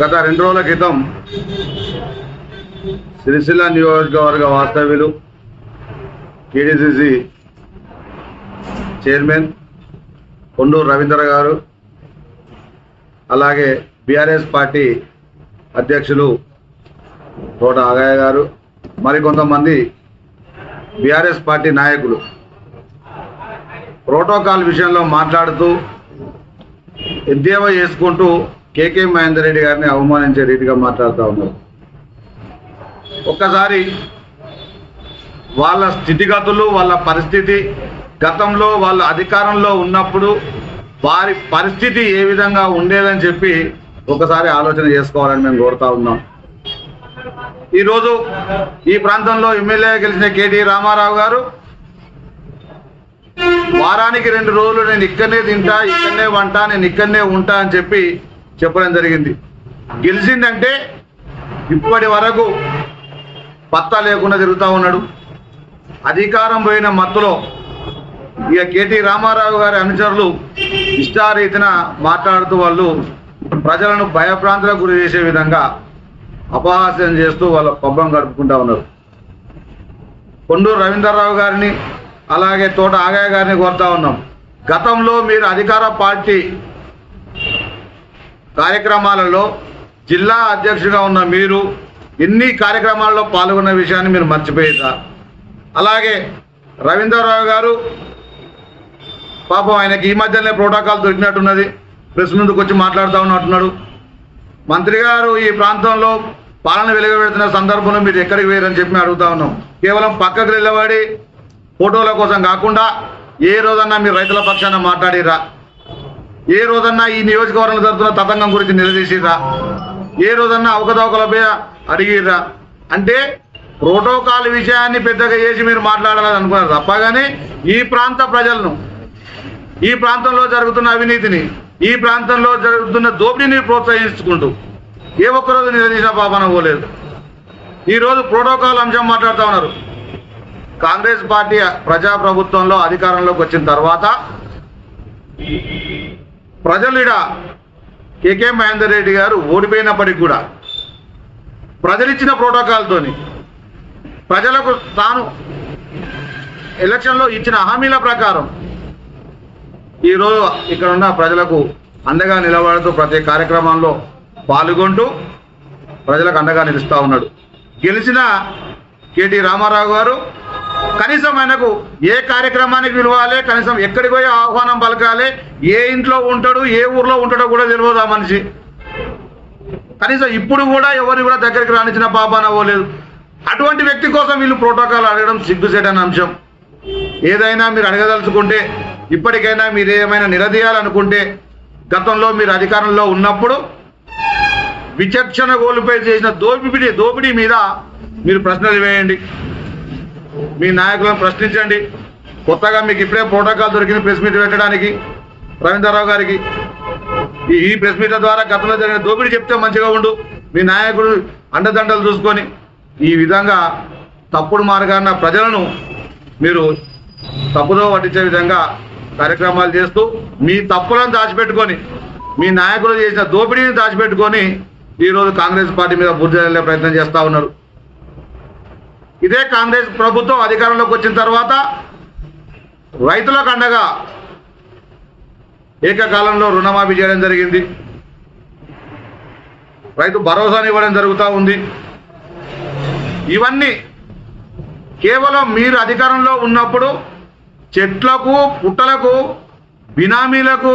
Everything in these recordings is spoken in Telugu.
గత రెండు రోజుల క్రితం సిరిసిల్ల నియోజకవర్గ వాస్తవ్యులు టీడీసీసీ చైర్మన్ కొండూరు రవీంద్ర గారు అలాగే బీఆర్ఎస్ పార్టీ అధ్యక్షులు తోట ఆగయ్య గారు మరికొంతమంది బీఆర్ఎస్ పార్టీ నాయకులు. ప్రోటోకాల్ విషయంలో మాట్లాడుతూ ఎద్దేవా చేసుకుంటూ కేకే మహేందర్ రెడ్డి గారిని అవమానించే రీతిగా మాట్లాడుతూ ఉన్నారు. ఒక్కసారి వాళ్ళ స్థితిగతులు వాళ్ళ పరిస్థితి గతంలో వాళ్ళ అధికారంలో ఉన్నప్పుడు వారి పరిస్థితి ఏ విధంగా ఉండేదని చెప్పి ఒకసారి ఆలోచన చేసుకోవాలని మేము కోరుతా ఉన్నాం. ఈరోజు ఈ ప్రాంతంలో ఎమ్మెల్యే గెలిచిన కేటీ రామారావు గారు వారానికి రెండు రోజులు నేను ఇక్కడనే తింటా ఇక్కడనే వంట నేను ఇక్కడనే ఉంటా అని చెప్పి చెప్పడం జరిగింది. గెలిచిందంటే ఇప్పటి వరకు పత్తా లేకుండా తిరుగుతూ ఉన్నాడు. అధికారం పోయిన మత్తులో ఇక కేటీ రామారావు గారి అనుచరులు ఇష్టారీతిన మాట్లాడుతూ వాళ్ళు ప్రజలను భయభ్రాంతులకు గురి చేసే విధంగా అపహాస్యం చేస్తూ వాళ్ళ పబ్బం గడుపుకుంటా ఉన్నారు. కొండూరు రవీంద్రరావు గారిని అలాగే తోట ఆగయ్య గారిని కోరుతా ఉన్నాం. గతంలో మీరు అధికార పార్టీ కార్యక్రమాలలో జిల్లా అధ్యక్షుడిగా ఉన్న మీరు ఎన్ని కార్యక్రమాల్లో పాల్గొన్న విషయాన్ని మీరు మర్చిపోయారా. అలాగే రవీంద్రరావు గారు పాపం ఆయనకి ఈ మధ్యనే ప్రోటోకాల్ దొరికినట్టున్నది. ప్రెస్ ముందుకు వచ్చి మాట్లాడుతూ ఉన్నట్టున్నాడు. మంత్రి గారు ఈ ప్రాంతంలో పాలన వెలువబెడుతున్న సందర్భంలో మీరు ఎక్కడికి వేయరని చెప్పి అడుగుతా ఉన్నాం. కేవలం పక్కకు నిలబడి ఫోటోల కోసం కాకుండా ఏ రోజన్నా మీరు రైతుల పక్షాన మాట్లాడిరా. ఏ రోజన్నా ఈ నియోజకవర్గంలో జరుగుతున్న తతంగం గురించి నిలదీసిరా ఏ రోజన్నా అవకతవకలపై అడిగిర్రా? అంటే ప్రోటోకాల్ విషయాన్ని పెద్దగా చేసి మీరు మాట్లాడాలని అనుకున్నారు తప్ప కానీ ఈ ప్రాంత ప్రజలను ఈ ప్రాంతంలో జరుగుతున్న అవినీతిని ఈ ప్రాంతంలో జరుగుతున్న దోపిడీని ప్రోత్సహించుకుంటూ ఏ ఒక్కరోజు నిలదీసిన పాపన పోలేదు. ఈరోజు ప్రోటోకాల్ అంశం మాట్లాడుతూ ఉన్నారు. కాంగ్రెస్ పార్టీ ప్రజాప్రభుత్వంలో అధికారంలోకి వచ్చిన తర్వాత ప్రజలు కేకే మహేందర్ రెడ్డి గారు ఓడిపోయినప్పటికి కూడా ప్రజలిచ్చిన ప్రోటోకాల్తోని ప్రజలకు తాను ఎలక్షన్లో ఇచ్చిన హామీల ప్రకారం ఈరోజు ఇక్కడ ఉన్న ప్రజలకు అండగా నిలబడుతూ ప్రతి కార్యక్రమంలో పాల్గొంటూ ప్రజలకు అండగా నిలుస్తూ ఉన్నాడు. గెలిచిన కేటీ రామారావు గారు కనీసం ఆయనకు ఏ కార్యక్రమానికి పిలవాలి కనీసం ఎక్కడికి పోయి ఆహ్వానం పలకాలి ఏ ఇంట్లో ఉంటాడు ఏ ఊర్లో ఉంటాడో కూడా తెలియదు ఆ మనిషి. కనీసం ఇప్పుడు కూడా ఎవరిని కూడా దగ్గరికి రానిచ్చిన పాపాన పోలేదు అటువంటి వ్యక్తి కోసం వీళ్ళు ప్రోటోకాల్ అడగడం సిగ్గుసేటని అంశం. ఏదైనా మీరు అడగదలుచుకుంటే ఇప్పటికైనా మీరు ఏమైనా నిలదీయాలనుకుంటే గతంలో మీరు అధికారంలో ఉన్నప్పుడు విచక్షణ కోల్పోయి చేసిన దోపిడీ దోపిడీ మీద మీరు ప్రశ్నలు వేయండి. మీ నాయకులను ప్రశ్నించండి. కొత్తగా మీకు ఇప్పుడే ప్రోటోకాల్ దొరికింది ప్రెస్ మీట్ పెట్టడానికి. రవీంద్రరావు గారికి. ఈ ప్రెస్ మీట్ల ద్వారా గతంలో జరిగిన దోపిడీ చెప్తే మంచిగా ఉండు. మీ నాయకుడు అండదండలు చూసుకొని ఈ విధంగా తప్పుడు మార్గాన్న ప్రజలను మీరు తప్పుదో పట్టించే విధంగా కార్యక్రమాలు చేస్తూ మీ తప్పులను దాచిపెట్టుకొని మీ నాయకులు చేసిన దోపిడీని దాచిపెట్టుకొని ఈరోజు కాంగ్రెస్ పార్టీ మీద బుద్ధి ప్రయత్నం చేస్తూ ఉన్నారు. ఇదే కాంగ్రెస్ ప్రభుత్వం అధికారంలోకి వచ్చిన తర్వాత రైతులకు అండగా ఏకకాలంలో రుణమాఫీ చేయడం జరిగింది. రైతు భరోసాని ఇవ్వడం జరుగుతూ ఉంది. ఇవన్నీ కేవలం మీరు అధికారంలో ఉన్నప్పుడు చెట్లకు పుట్టలకు బినామీలకు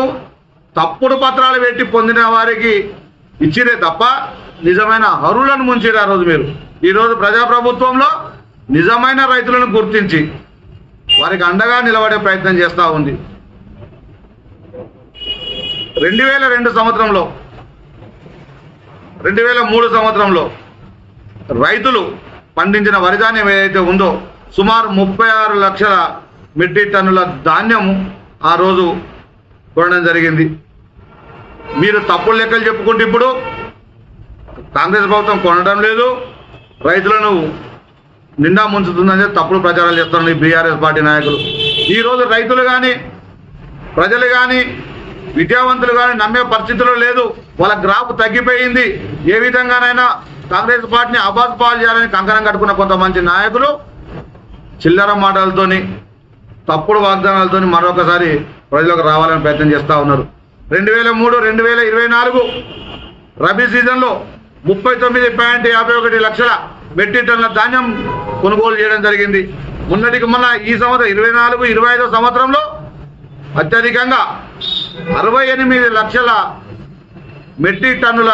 తప్పుడు పత్రాలు పెట్టి పొందిన వారికి ఇచ్చిరే తప్ప నిజమైన అరువులను ముంచిరు ఆ రోజు మీరు. ఈరోజు ప్రజాప్రభుత్వంలో నిజమైన రైతులను గుర్తించి వారికి అండగా నిలబడే ప్రయత్నం చేస్తూ ఉంది. రెండు వేల రెండు సంవత్సరంలో రెండు వేల మూడు సంవత్సరంలో రైతులు పండించిన వరిధాన్యం ఏదైతే ఉందో సుమారు ముప్పై ఆరు లక్షల మెట్రిక్ టన్నుల ధాన్యం ఆ రోజు కొనడం జరిగింది. మీరు తప్పుడు లెక్కలు చెప్పుకుంటే ఇప్పుడు కాంగ్రెస్ ప్రభుత్వం కొనడం లేదు. రైతులను నిండా ముంచుతుందని తప్పుడు ప్రచారాలు చేస్తున్నారు ఈ బీఆర్ఎస్ పార్టీ నాయకులు. ఈరోజు రైతులు కానీ ప్రజలు కానీ విద్యావంతులు కానీ నమ్మే పరిస్థితుల్లో లేదు. వాళ్ళ గ్రాఫ్ తగ్గిపోయింది. ఏ విధంగానైనా కాంగ్రెస్ పార్టీని అబాస్ పాలు చేయాలని కంకణం కట్టుకున్న కొంతమంది నాయకులు చిల్లర మాటలతోని తప్పుడు వాగ్దానాలతోని మరొకసారి ప్రజలకు రావాలని ప్రయత్నం చేస్తూ ఉన్నారు. రెండు వేల మూడు రెండు వేల ఇరవై నాలుగు రబీ సీజన్లో ముప్పై తొమ్మిది పాయింట్ యాభై ఒకటి లక్షల మెట్రిక్ టన్నుల ధాన్యం కొనుగోలు చేయడం జరిగింది. మొన్నటికి మొన్న ఈ సంవత్సరం ఇరవై నాలుగు ఇరవై ఐదో సంవత్సరంలో అత్యధికంగా అరవై ఎనిమిది లక్షల మెట్రిక్ టన్నుల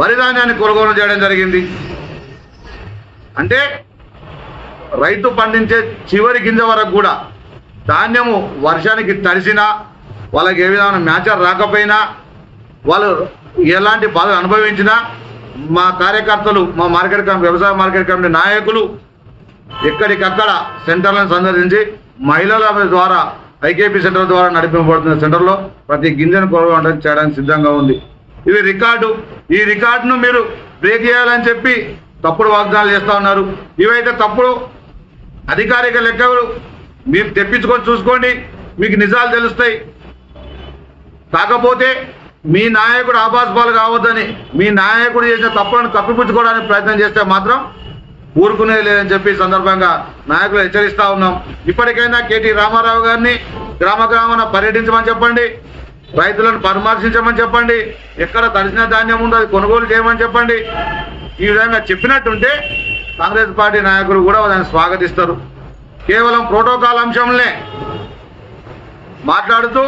వరి ధాన్యాన్ని కొనుగోలు చేయడం జరిగింది. అంటే రైతు పండించే చివరి గింజ వరకు కూడా ధాన్యము వర్షానికి తడిసినా వాళ్ళకి ఏ విధమైన మ్యాచర్ రాకపోయినా వాళ్ళు ఎలాంటి బాధలు అనుభవించినా మా కార్యకర్తలు మా మార్కెట్ కమిటీ వ్యవసాయ మార్కెట్ కమిటీ నాయకులు ఎక్కడికక్కడ సెంటర్లను సందర్శించి మహిళల ద్వారా ఐకేపీ సెంటర్ ద్వారా నడిపింపబడుతున్న సెంటర్లో ప్రతి గింజను కొనుగోలు చేయడానికి సిద్ధంగా ఉంది. ఇది రికార్డు. ఈ రికార్డును మీరు బ్రేక్ చేయాలని చెప్పి తప్పుడు వాగ్దానాలు చేస్తూ ఉన్నారు. ఇవైతే తప్పుడు అధికారిక లెక్కలు మీరు తెప్పించుకొని చూసుకోండి. మీకు నిజాలు తెలుస్తాయి. కాకపోతే మీ నాయకుడు ఆబాస్పాలు కావద్దని మీ నాయకుడు చేసిన తప్పులను కప్పిపుచ్చుకోవడానికి ప్రయత్నం చేస్తే మాత్రం ఊరుకునే లేదని చెప్పి సందర్భంగా నాయకులు హెచ్చరిస్తా ఉన్నాం. ఇప్పటికైనా కేటీ రామారావు గారిని గ్రామ గ్రామాన పర్యటించమని చెప్పండి రైతులను పరామర్శించమని చెప్పండి ఎక్కడ తడిసిన ధాన్యం ఉందో అది కొనుగోలు చేయమని చెప్పండి. ఈ విధంగా చెప్పినట్టుంటే కాంగ్రెస్ పార్టీ నాయకులు కూడా దాన్ని స్వాగతిస్తారు. కేవలం ప్రోటోకాల్ అంశంలే మాట్లాడుతూ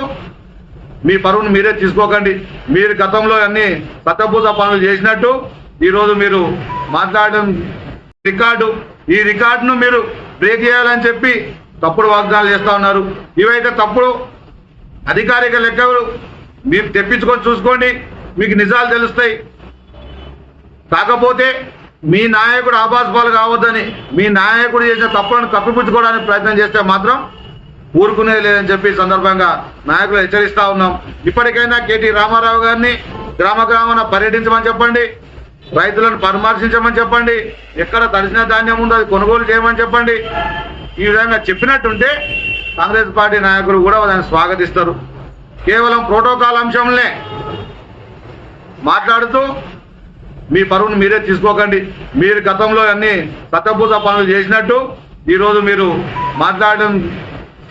మీ పరువును మీరే తీసుకోకండి. మీరు గతంలో అన్ని సత్యపూజ పనులు చేసినట్టు ఈరోజు మీరు మాట్లాడడం రికార్డు. ఈ రికార్డును మీరు బ్రేక్ చేయాలని చెప్పి తప్పుడు వాగ్దానాలు చేస్తూ ఉన్నారు. ఇవైతే తప్పుడు అధికారిక లెక్కలు మీరు తెప్పించుకొని చూసుకోండి. మీకు నిజాలు తెలుస్తాయి. కాకపోతే మీ నాయకుడు ఆబాస్పాలు కావద్దని మీ నాయకుడు చేసిన తప్పులను కప్పిపుచ్చుకోవడానికి ప్రయత్నం చేస్తే మాత్రం ఊరుకునే లేదని చెప్పి సందర్భంగా నాయకులు హెచ్చరిస్తా ఉన్నాం. ఇప్పటికైనా కేటీ రామారావు గారిని గ్రామ గ్రామాన పర్యటించమని చెప్పండి. రైతులను పరామర్శించమని చెప్పండి. ఎక్కడ తడిసిన ధాన్యం ఉందో అది కొనుగోలు చేయమని చెప్పండి. ఈ విధంగా చెప్పినట్టుంటే కాంగ్రెస్ పార్టీ నాయకులు కూడా దాన్ని స్వాగతిస్తారు. కేవలం ప్రోటోకాల్ అంశంలే మాట్లాడుతూ మీ పరువును మీరే తీసుకోకండి. మీరు గతంలో అన్ని సత్యపూజ పనులు చేసినట్టు ఈరోజు మీరు మాట్లాడడం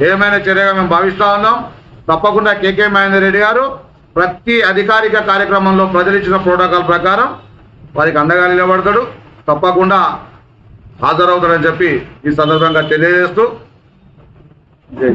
ఏమైనా చర్యగా మేము భావిస్తూ ఉన్నాం. తప్పకుండా కేకే మహేందర్ రెడ్డి గారు ప్రతి అధికారిక కార్యక్రమంలో ప్రజలు ఇచ్చిన ప్రోటోకాల్ ప్రకారం వారికి అండగా నిలబడతాడు. తప్పకుండా హాజరవుతాడని చెప్పి ఈ సందర్భంగా తెలియజేస్తూ జై